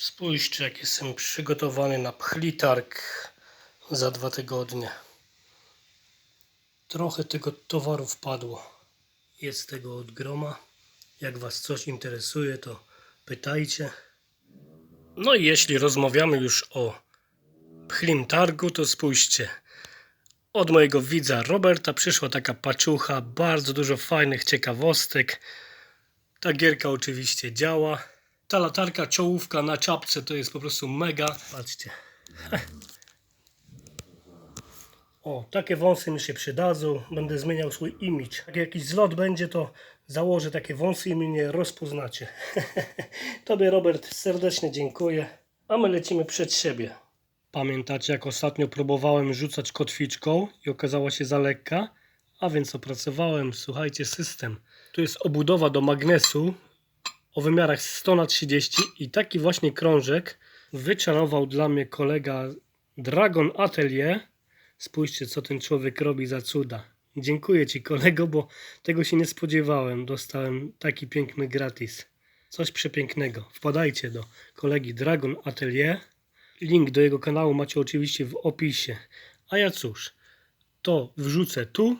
Spójrzcie, jak jestem przygotowany na pchlitarg za dwa tygodnie. Trochę tego towaru wpadło. Jest tego od groma. Jak Was coś interesuje, to pytajcie. No i jeśli rozmawiamy już o pchlim targu, to spójrzcie. Od mojego widza Roberta przyszła taka paczucha, bardzo dużo fajnych ciekawostek. Ta gierka oczywiście działa. Ta latarka czołówka na czapce to jest po prostu mega. Patrzcie. O, takie wąsy mi się przydadzą. Będę zmieniał swój image. Jak jakiś zlot będzie, to założę takie wąsy i mnie rozpoznacie. Tobie, Robert, serdecznie dziękuję. A my lecimy przed siebie. Pamiętacie, jak ostatnio próbowałem rzucać kotwiczką i okazała się za lekka? A więc opracowałem, słuchajcie, system. Tu jest obudowa do magnesu o wymiarach 100 na 30 i taki właśnie krążek wyczarował dla mnie kolega Dragon Atelier. Spójrzcie, co ten człowiek robi za cuda. Dziękuję Ci, kolego, bo tego się nie spodziewałem. Dostałem taki piękny gratis. Coś przepięknego. Wpadajcie do kolegi Dragon Atelier. Link do jego kanału macie oczywiście w opisie. A ja cóż, to wrzucę tu,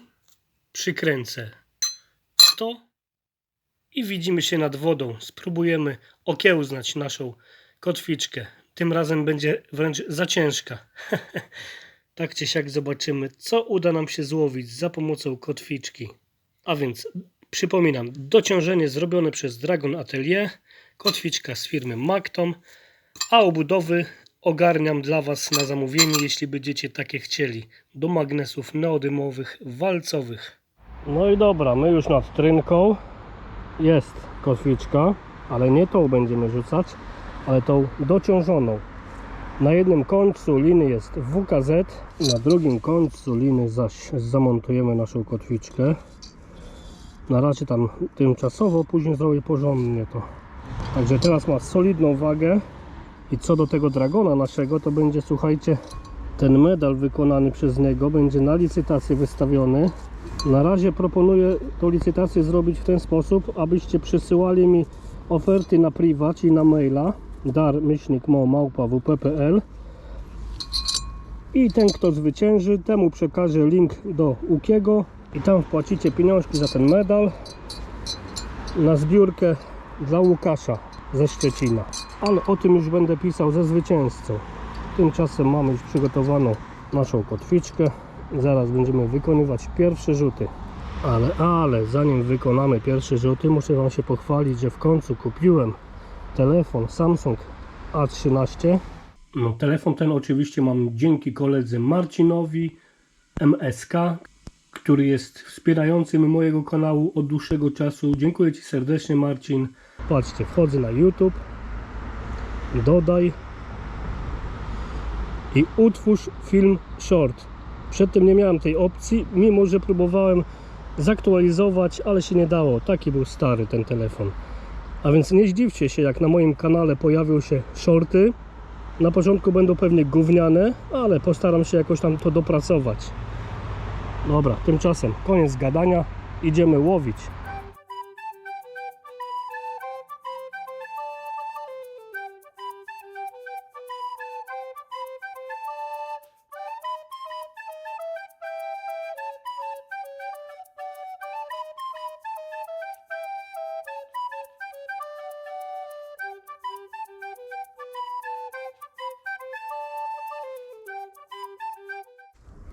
przykręcę to i widzimy się nad wodą. Spróbujemy okiełznać naszą kotwiczkę. Tym razem będzie wręcz za ciężka. tak czy siak zobaczymy, co uda nam się złowić za pomocą kotwiczki. A więc przypominam, dociążenie zrobione przez Dragon Atelier, kotwiczka z firmy Mactom, a obudowy ogarniam dla Was na zamówienie, jeśli będziecie takie chcieli, do magnesów neodymowych, walcowych. No i dobra, my już nad trynką. Jest kotwiczka, ale nie tą będziemy rzucać, ale tą dociążoną. Na jednym końcu liny jest WKZ, na drugim końcu liny zaś zamontujemy naszą kotwiczkę. Na razie tam tymczasowo, później zrobię porządnie to. Także teraz ma solidną wagę. I co do tego dragona naszego, to będzie, słuchajcie, ten medal wykonany przez niego będzie na licytację wystawiony. Na razie proponuję tą licytację zrobić w ten sposób, abyście przysyłali mi oferty na priwa, czyli na maila dar-mo-wp.pl i ten kto zwycięży, temu przekażę link do Ukiego i tam wpłacicie pieniążki za ten medal na zbiórkę dla Łukasza ze Szczecina. Ale o tym już będę pisał ze zwycięzcą. Tymczasem mamy już przygotowaną naszą kotwiczkę. Zaraz będziemy wykonywać pierwsze rzuty. Ale, ale zanim wykonamy pierwsze rzuty, muszę Wam się pochwalić, że w końcu kupiłem telefon Samsung A13. No, telefon ten oczywiście mam dzięki koledze Marcinowi MSK, który jest wspierającym mojego kanału od dłuższego czasu. Dziękuję Ci serdecznie Marcin. Patrzcie, wchodzę na YouTube, dodaj i utwórz film short. Przedtem nie miałem tej opcji, mimo że próbowałem zaktualizować, ale się nie dało. Taki był stary ten telefon. A więc nie zdziwcie się, jak na moim kanale pojawią się shorty. Na początku będą pewnie gówniane, ale postaram się jakoś tam to dopracować. Dobra, tymczasem koniec gadania, idziemy łowić.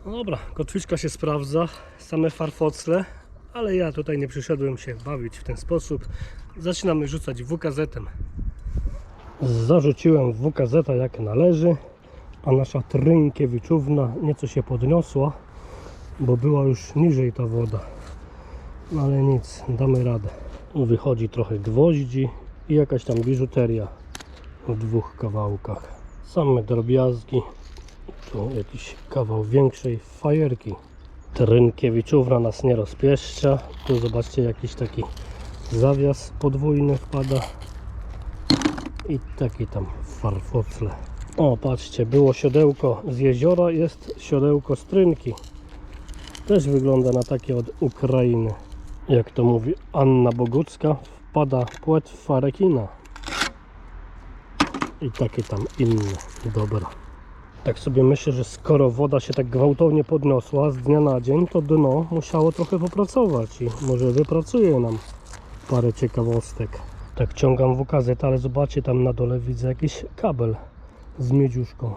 No dobra, kotwiczka się sprawdza, same farfocle, ale ja tutaj nie przyszedłem się bawić w ten sposób. Zaczynamy rzucać WKZ-em. Zarzuciłem WKZ jak należy, a nasza Trynkiewiczówna nieco się podniosła, bo była już niżej ta woda. No ale nic, damy radę. Wychodzi trochę gwoździ i jakaś tam biżuteria w dwóch kawałkach. Same drobiazgi, tu jakiś kawał większej fajerki. Trynkiewiczowa nas nie rozpieszcza. Tu zobaczcie jakiś taki zawias podwójny wpada. I taki tam farfocle. O, patrzcie, było siodełko z jeziora, jest siodełko z Trynki. Też wygląda na takie od Ukrainy. Jak to mówi Anna Bogucka, wpada płet farekina. i takie tam inne. Dobra. Tak sobie myślę, że skoro woda się tak gwałtownie podniosła z dnia na dzień, to dno musiało trochę popracować i może wypracuje nam parę ciekawostek. Tak ciągam w ukazet, ale zobaczcie, tam na dole widzę jakiś kabel z miedziuszką.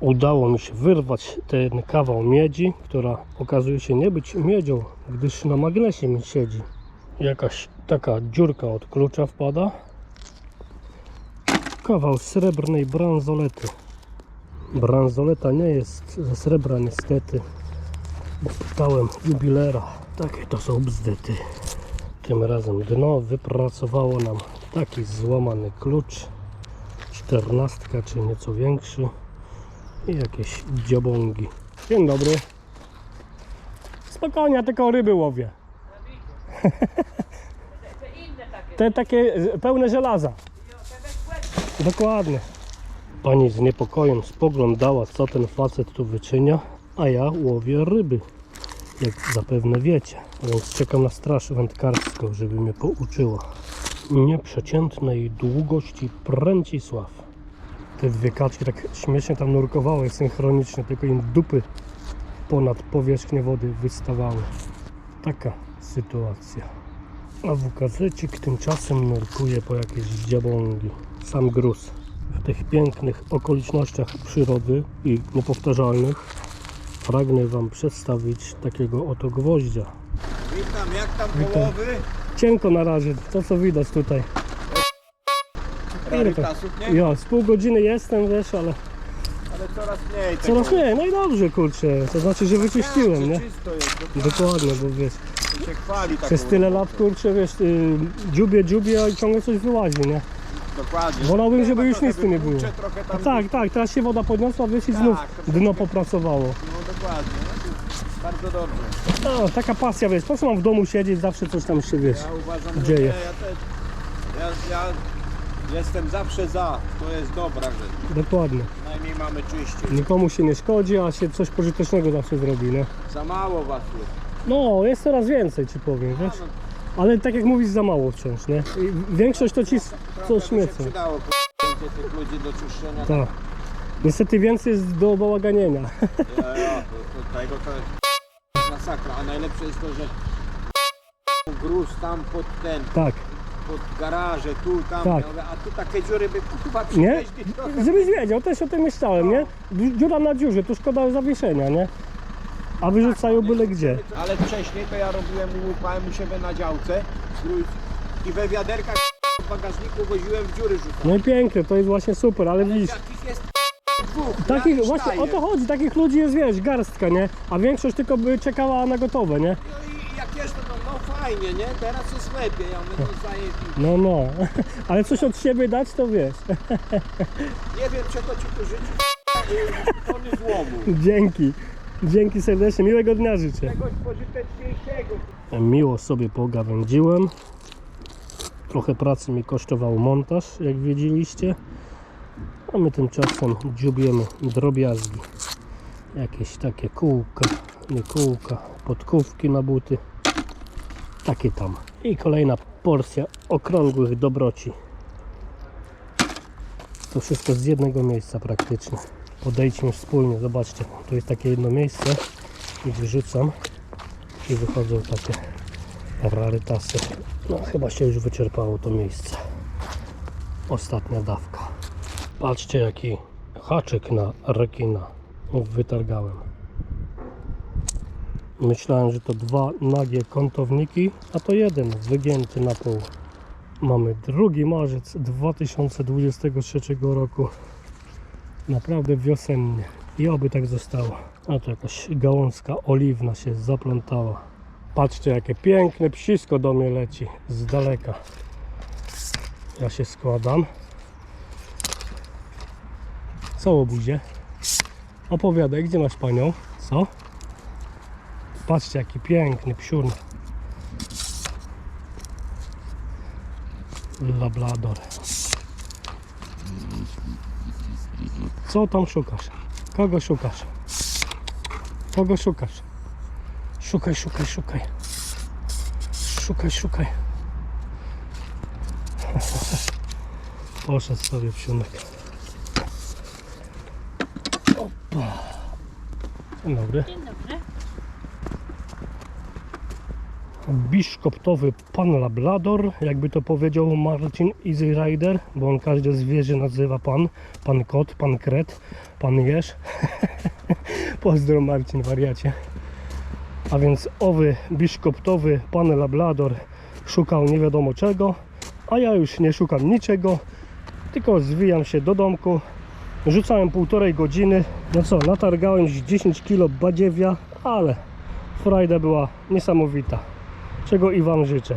Udało mi się wyrwać ten kawał miedzi, która okazuje się nie być miedzią, gdyż na magnesie mi siedzi. Jakaś taka dziurka od klucza wpada. Kawał srebrnej bransolety. Bransoleta nie jest ze srebra niestety, bo pytałem jubilera. Takie to są bzdety. Tym razem dno wypracowało nam taki złamany klucz. Czternastka czy nieco większy. I jakieś dziobągi. Dzień dobry. Spokojnie, tylko ryby łowię. Te. Te takie z- pełne żelaza. Dokładnie. Pani z niepokojem spoglądała, co ten facet tu wyczynia, a ja łowię ryby, jak zapewne wiecie. Więc czekam na straż wędkarską, żeby mnie pouczyła. Nieprzeciętnej długości Pręcisław. Te dwie kaczki tak śmiesznie tam nurkowały synchronicznie, tylko im dupy ponad powierzchnię wody wystawały. Taka sytuacja. A WKZ-cik tymczasem nurkuje po jakieś dziabągi. Sam gruz. W tych pięknych okolicznościach przyrody i niepowtarzalnych pragnę Wam przedstawić takiego oto gwoździa. Witam, jak tam Witam. połowy? Cienko na razie, to co widać tutaj. Rarytasów, nie? Ja z pół godziny jestem, wiesz, ale Ale coraz mniej coraz mniej. No i dobrze, kurczę. To znaczy, że wyczyściłem, Czy nie? Dokładnie, bo wiesz, to się chwali taką przez tyle lat, kurczę, wiesz, y, dziubie, dziubie, a ciągle coś wyłazi, nie? Dokładnie. Wolałbym, żeby już nic tu nie było. A tak, tak, teraz się woda podniosła, wiesz, i Tak, znów to dno popracowało. No dokładnie. No, bardzo dobrze. No, taka pasja, wiesz, po co mam w domu siedzieć, zawsze coś tam się, wiesz. Ja uważam, Dzieje. nie, ja też. Ja, ja jestem zawsze za. To jest dobra rzecz. Dokładnie. Najmniej mamy czyściej. Nikomu się nie szkodzi, a się coś pożytecznego zawsze zrobi, nie? Za mało was jest. No, jest coraz więcej, ci powiem, wiesz. Ale tak jak mówisz, za mało wciąż, nie? I większość to ci s- co śmiecą. przydało k***a, więcej tych ludzi do czyszczenia. Tak. Niestety więcej jest do bałaganienia. Ja, ja, to, to, tego to jest masakra. A najlepsze jest to, że gruz tam pod ten, Tak, pod garaże, tu, tam, Tak. ja mówię, a tu takie dziury by chyba nie? przywieźli. Żebyś wiedział, też o tym myślałem, nie? Dzi- Dziura na dziurze, tu szkoda zawieszenia, nie? A wyrzucają byle gdzie. Ale wcześniej to ja robiłem, łupałem u siebie na działce grój- i we wiaderkach w bagażniku woziłem w dziury rzucałem. No i piękne, to jest właśnie super, ale widzisz, Jakich jest dwóch, Takich, ja właśnie o to chodzi, takich ludzi jest, wiesz, garstka, nie? A większość tylko by czekała na gotowe, nie? No i jak jest to, no, no fajnie, nie? Teraz jest lepiej, ja no zajebiście. No, no. Ale coś od siebie dać, to wiesz. Nie wiem czego ci tu życzy, y, tony złomu. Dzięki. Dzięki serdecznie, miłego dnia życzę. Miło sobie pogawędziłem. Trochę pracy mi kosztował montaż, jak wiedzieliście. A my tymczasem dziubiemy drobiazgi. Jakieś takie kółka, nie kółka, podkówki na buty. Takie tam. I kolejna porcja okrągłych dobroci. To wszystko z jednego miejsca praktycznie. Podejdźmy wspólnie, zobaczcie. Tu jest takie jedno miejsce i wyrzucam i wychodzą takie rarytasy. No chyba się już wyczerpało to miejsce. Ostatnia dawka. Patrzcie jaki haczyk na rekina wytargałem. Myślałem, że to dwa nagie kątowniki, a to jeden wygięty na pół. Mamy 2 marzec 2023 roku. Naprawdę wiosennie. I oby tak zostało. A to jakaś gałązka oliwna się zaplątała. Patrzcie, jakie piękne psisko do mnie leci z daleka. Ja się składam. Co łobuzie? Opowiadaj, gdzie masz panią? Co? Patrzcie, jaki piękny psiur. Labrador. Co tam szukasz? Kogo szukasz? Kogo szukasz? Szukaj, szukaj, szukaj. Szukaj, szukaj. Poszedł sobie psionek. Opa. Dzień dobry. Dzień dobry. Biszkoptowy pan Labrador, jakby to powiedział Marcin Easy Rider, bo on każde zwierzę nazywa pan, pan kot, pan kret, pan jeż. Pozdro Marcin, wariacie. A więc owy biszkoptowy pan Labrador szukał nie wiadomo czego, a ja już nie szukam niczego, tylko zwijam się do domku. Rzucałem półtorej godziny. No co, natargałem już 10 kg badziewia, ale frajda była niesamowita czego i Wam życzę.